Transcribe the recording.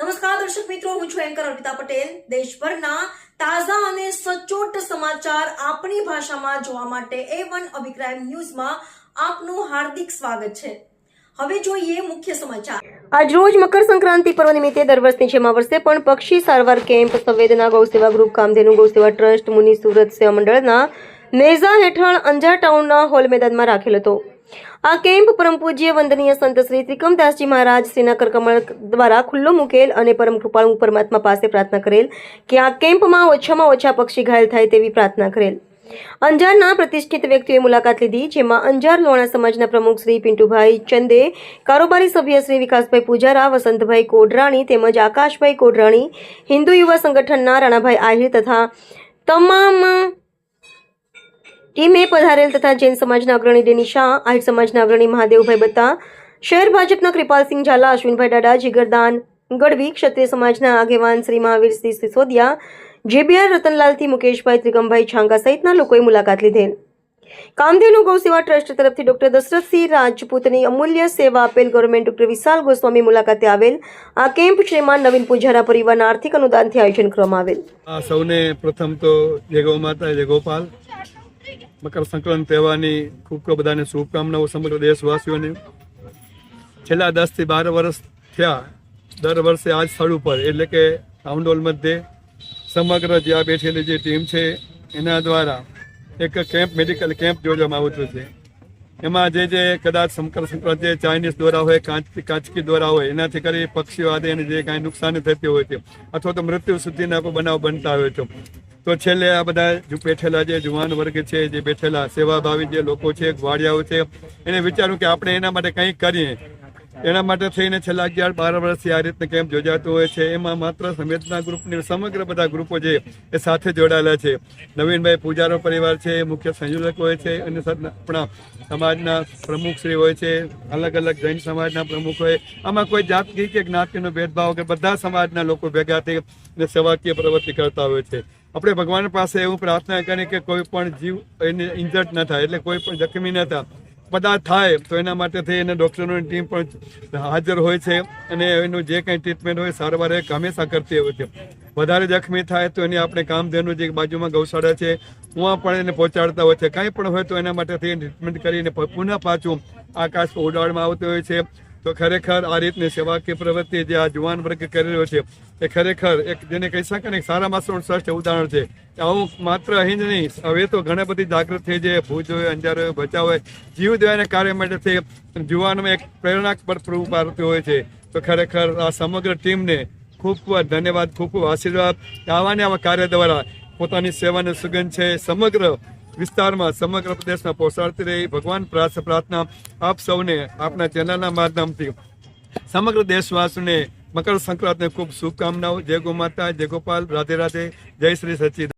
નમસ્કાર, દર્શક મિત્રો, હું છું એન્કર અર્પિતા પટેલ. દેશભરના તાજા અને સચોટ સમાચાર આપણી ભાષામાં જોવા માટે એ વન અભિપ્રાય ન્યૂઝમાં આપનું હાર્દિક સ્વાગત છે. હવે જોઈએ મુખ્ય સમાચાર. આજ રોજ મકર સંક્રાંતિ પર્વ નિમિત્તે દર વર્ષની જેમ આ વર્ષે પણ પક્ષી સારવાર camp, Samvedna Gauseva group, Kamdhenu Gauseva trust, મુનિ સુરત સેવા મંડળના નેઝા હેઠળ અંજાર ટાઉનના હોલ મેદાનમાં રાખેલ હતો. આ કેમ્પ પરમ પૂજ્ય વંદનીય સંત શ્રી ત્રિકમદાસજી મહારાજ શ્રીના કરકમળ દ્વારા ખુલ્લો મૂકેલ અને પરમ કૃપાળુ પરમાત્મા પાસે પ્રાર્થના કરેલ કે આ કેમ્પમાં ઓછામાં ઓછા પક્ષી ઘાયલ થાય તેવી પ્રાર્થના કરેલ. અંજારના પ્રતિષ્ઠિત વ્યક્તિઓએ મુલાકાત લીધી, જેમાં અંજાર લોણા સમાજના પ્રમુખ શ્રી પિન્ટુભાઈ ચંદે, કારોબારી સભ્ય શ્રી વિકાસભાઈ પૂજારા, વસંતભાઈ કોડરાણી તેમજ આકાશભાઈ કોડરાણી, હિન્દુ યુવા સંગઠનના રાણાભાઈ આહિર તથા તમામ ટીમે પધારેલ તથા જૈન સમાજના અગ્રણી દેની શાહ, આહિર સમાજના અગ્રણી મહાદેવભાઈ બત્તા, શહેર ભાજપના કૃપાલસિંહ ઝાલા, અશ્વિનભાઈ ડાડા, જીગરદાન ગઢવી, ક્ષત્રિય સમાજના આગેવાન શ્રી મહાવીરસિંહ સિસોદિયા, જેબીઆર રતનલાલથી મુકેશભાઈ ત્રિગમભાઈ છાંગા સહિતના લોકોએ મુલાકાત લીધેલ. કામધેનુ ગૌસેવા ટ્રસ્ટ તરફથી ડોક્ટર દશરથસિંહ રાજપૂતની અમૂલ્ય સેવા આપેલ ગવર્મેન્ટ ડોક્ટર વિશાલ ગોસ્વામી મુલાકાતે આવેલ. આ કેમ્પ શ્રીમાન નવીન પૂજારા પરિવારના આર્થિક અનુદાનથી આયોજન કરવામાં આવેલ. સૌને પ્રથમ તો જય ગૌ માતા, જય ગોપાલ. મકર સંક્રાંત તહેવારની ખૂબ ખૂબ બધાને શુભકામનાઓ સમગ્ર દેશવાસીઓને. છેલ્લા દસથી બાર વર્ષ થયા. દર વર્ષે આ જ સ્થળ ઉપર, એટલે કે રાઉન્ડોલ મધ્યે, સમગ્ર જે આ બેઠેલી જે ટીમ છે, એના દ્વારા એક કેમ્પ મેડિકલ કેમ્પ યોજવામાં આવતું છે. એમાં જે જે કદાચ મકર સંક્રાંતિ ચાઇનીઝ દ્વારા હોય, કાંચ, કાંચકી દ્વારા હોય, એનાથી કરી પક્ષીઓ આદિ એને જે કાંઈ નુકસાની થતી હોય છે, અથવા તો મૃત્યુ સુધીના કોઈ બનાવ બનતા હોય છે તો છેલ્લે આ બધા બેઠેલા જે જુવાન વર્ગ છે, જે બેઠેલા સેવાભાવી જે લોકો છે વાડિયાઓ છે, એને વિચાર્યું કે આપણે એના માટે કંઈક કરીએ. એના માટે થઈને છેલ્લા અગિયાર બાર વર્ષથી આ રીતના કેમ્પ યોજાતો હોય છે, એમાં માત્ર સંવેદના ગ્રુપની સમગ્ર બધા ગ્રુપો છે એ સાથે જોડાયેલા છે. નવીનભાઈ પૂજારો પરિવાર છે, મુખ્ય સંયોજક હોય છે, અને આપણા સમાજના પ્રમુખશ્રી હોય છે, અલગ અલગ જૈન સમાજના પ્રમુખ હોય. આમાં કોઈ જાતિ કે જ્ઞાતિનો ભેદભાવ કે બધા સમાજના લોકો ભેગા થઈ અને સેવાકીય પ્રવૃત્તિ કરતા હોય છે. આપણે ભગવાન પાસે એવું પ્રાર્થના કરીએ કે કોઈ પણ જીવ એને ઇન્જર્ટ ન થાય, એટલે કોઈ પણ જખમી ન થાય. બધા થાય, તો એના માટે થઈ એને ડૉક્ટરોની ટીમ પણ હાજર હોય છે અને એનું જે કંઈ ટ્રીટમેન્ટ હોય સારવાર એક હંમેશા કરતી હોય છે. વધારે જખમી થાય તો એની આપણે કામધેનું જે બાજુમાં ગૌશાળા છે ઉहाँ પણ એને પહોંચાડતા હોય છે. કાંઈ પણ હોય તો એના માટે થઈ ટ્રીટમેન્ટ કરીને પુનઃ પાછું આકાશ ઉડાડવામાં આવતું હોય છે. તો ખરેખર આ રીતની સેવાકીય પ્રવૃત્તિ જે આ જુવાન વર્ગ કરી રહ્યો છે, એ ખરેખર એક જેને કહી શકાય ને સારા માસનું શ્રેષ્ઠ ઉદાહરણ છે. આવું માત્ર અહીં જ નહીં, હવે તો ઘણા બધી જાગૃત થઈ છે ભુજ હોય, અંજાર હોય બચાવ હોય, જીવ દેવાના કાર્ય માટે તે જુવાનમાં એક પ્રેરણા પર પૂરું પાડતું હોય છે. તો ખરેખર આ સમગ્ર ટીમને ખૂબ ખૂબ ધન્યવાદ, ખૂબ ખૂબ આશીર્વાદ. આવાને આવા કાર્ય દ્વારા પોતાની સેવાની સુગંધ છે, સમગ્ર વિસ્તારમાં સમગ્ર પ્રદેશમાં પહોંચાડતી રહી. ભગવાન પ્રાર્થ પ્રાર્થના આપ સૌને આપના ચેનલના માધ્યમથી. સમગ્ર દેશવાસીને મકર સંક્રાંતિની ખૂબ શુભકામનાઓ. જય ગો માતા, જય ગોપાલ, રાધે રાધે. જય શ્રી સચ્ચિદાનંદ